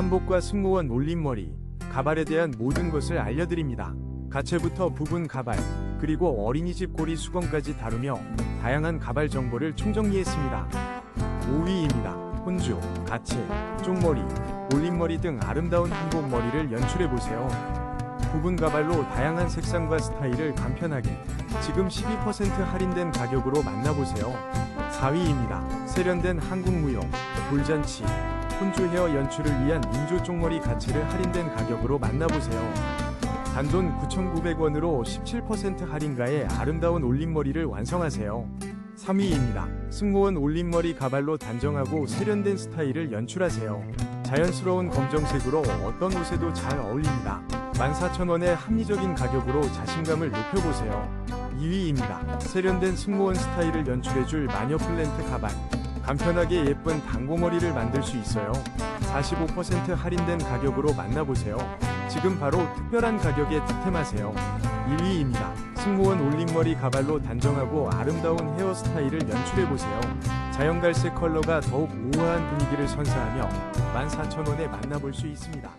한복과 승무원 올림머리, 가발에 대한 모든 것을 알려드립니다. 가채부터 부분 가발, 그리고 어린이집 고리 수건까지 다루며 다양한 가발 정보를 총정리했습니다. 5위입니다. 혼주, 가채, 쪽머리, 올림머리 등 아름다운 한복 머리를 연출해보세요. 부분 가발로 다양한 색상과 스타일을 간편하게 지금 12% 할인된 가격으로 만나보세요. 4위입니다. 세련된 한국 무용, 돌잔치, 혼주 헤어 연출을 위한 인조 쪽머리 가치를 할인된 가격으로 만나보세요. 단돈 9,900원으로 17% 할인가에 아름다운 올림머리를 완성하세요. 3위입니다. 승무원 올림머리 가발로 단정하고 세련된 스타일을 연출하세요. 자연스러운 검정색으로 어떤 옷에도 잘 어울립니다. 14,000원의 합리적인 가격으로 자신감을 높여보세요. 2위입니다. 세련된 승무원 스타일을 연출해줄 마녀 플랜트 가발. 간편하게 예쁜 단고머리를 만들 수 있어요. 45% 할인된 가격으로 만나보세요. 지금 바로 특별한 가격에 득템하세요. 1위입니다. 승무원 올림머리 가발로 단정하고 아름다운 헤어스타일을 연출해보세요. 자연갈색 컬러가 더욱 우아한 분위기를 선사하며 14,000원에 만나볼 수 있습니다.